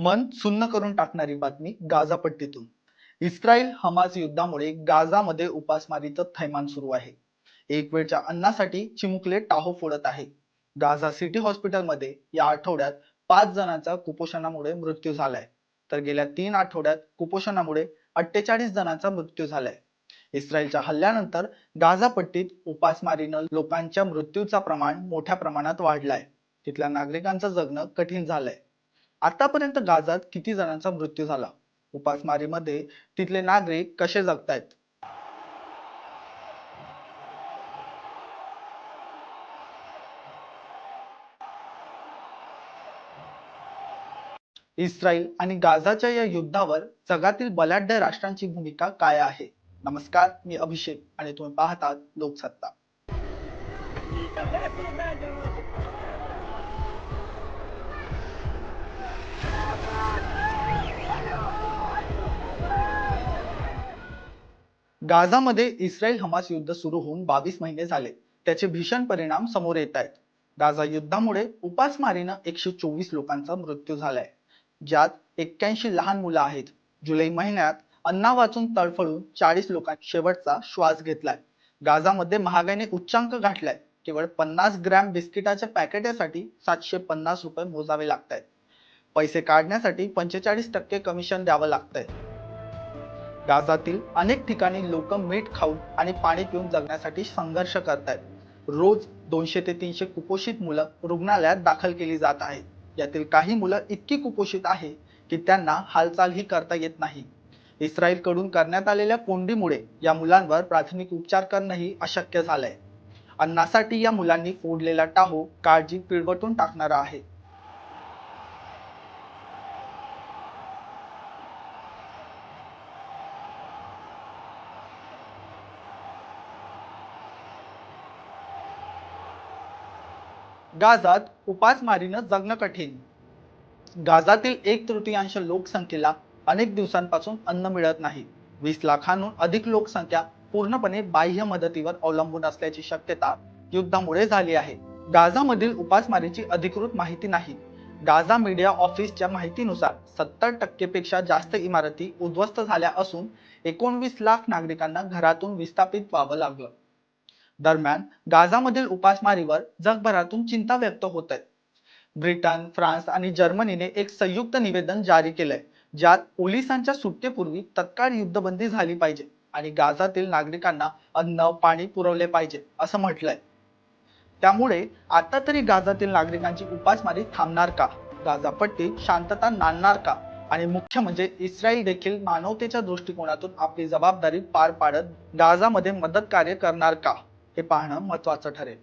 मन सुन्न करून टाकणारी बातमी गाझापट्टीतून. इस्रायल हमास युद्धामुळे गाझामध्ये उपासमारीचं थैमान सुरू आहे. एक वेळच्या अन्नासाठी चिमुकले टाहो फोडत आहे. गाझा सिटी हॉस्पिटलमध्ये या आठवड्यात पाच जणांचा कुपोषणामुळे मृत्यू झालाय. तर गेल्या तीन आठवड्यात कुपोषणामुळे अठ्ठेचाळीस जणांचा मृत्यू झालाय. इस्रायलच्या हल्ल्यानंतर गाझापट्टीत उपासमारीनं लोकांच्या मृत्यूचा प्रमाण मोठ्या प्रमाणात वाढलाय. तिथल्या नागरिकांचं जगणं कठीण झालंय. आतापर्यंत गाझात किती जणांचा मृत्यू झाला? उपासमारीमध्ये तिथले नागरिक कसे जगतायत? इस्रायल आणि गाझाच्या या युद्धावर जगातील बलाढ्य राष्ट्रांची भूमिका काय आहे? नमस्कार मी अभिषेक आणि तुम्ही पाहतात लोकसत्ता. गाझामध्ये इस्रायल हमास युद्ध सुरू होऊन बावीस महिने झाले. त्याचे भीषण परिणाम समोर येत आहेत. गाझा युद्धामुळे उपासमारीनं एकशे चोवीस लोकांचा मृत्यू झालाय. ज्यात एक्क्याऐंशी लहान मुलं आहेत. जुलै महिन्यात अन्ना वाचून तळफळून चाळीस लोकांनी शेवटचा श्वास घेतलाय. गाझामध्ये महागाईने उच्चांक गाठलाय. केवळ पन्नास ग्रॅम बिस्किटाच्या पॅकेटासाठी सातशे पन्नास रुपये मोजावे लागत आहेत पैसे काढण्यासाठी पंचेचाळीस टक्के कमिशन द्यावं लागतंय. गाजातील अनेक ठिकाणी लोक मीठ खाऊन आणि पाणी पिऊन जगण्यासाठी संघर्ष करतायत. रोज दोनशे ते तीनशे कुपोषित मुलं रुग्णालयात दाखल केली जात आहेत. यातील काही मुलं इतकी कुपोषित आहे की त्यांना हालचालही करता येत नाही. इस्रायलकडून करण्यात आलेल्या कोंडीमुळे या मुलांवर प्राथमिक उपचार करणंही अशक्य झालंय. अन्नासाठी या मुलांनी फोडलेला टाहो काळजी पिळवटून टाकणारा आहे. गाझात उपासमारीनं जगणं कठीण. गाझातील एक तृतीयांश लोकसंख्येला अनेक दिवसांपासून अन्न मिळत नाही. वीस लाखांहून अधिक लोकसंख्या पूर्णपणे बाह्य मदतीवर अवलंबून असल्याची शक्यता युद्धामुळे झाली आहे. गाझामधील उपासमारीची अधिकृत माहिती नाही. गाझा मीडिया ऑफिसच्या माहितीनुसार सत्तर टक्केपेक्षा जास्त इमारती उद्ध्वस्त झाल्या असून एकोणवीस लाख नागरिकांना घरातून विस्थापित व्हावं लागलं. दरम्यान गाझामधील उपासमारीवर जगभरातून चिंता व्यक्त होत आहे. ब्रिटन फ्रान्स आणि जर्मनीने एक संयुक्त निवेदन जारी केलंय ज्यात पोलिसांच्या सुटकेपूर्वी तत्काळ युद्धबंदी झाली पाहिजे आणि गाझातील नागरिकांना अन्न पाणी पुरवले पाहिजे असं म्हटलंय. त्यामुळे आता तरी गाझातील नागरिकांची उपासमारी थांबणार का? गाझा पट्टीत शांतता नांदणार का? आणि मुख्य म्हणजे इस्रायल देखील मानवतेच्या दृष्टिकोनातून आपली जबाबदारी पार पाडत गाझामध्ये मदत कार्य करणार का? हे पाहणं महत्वाचं ठरेल.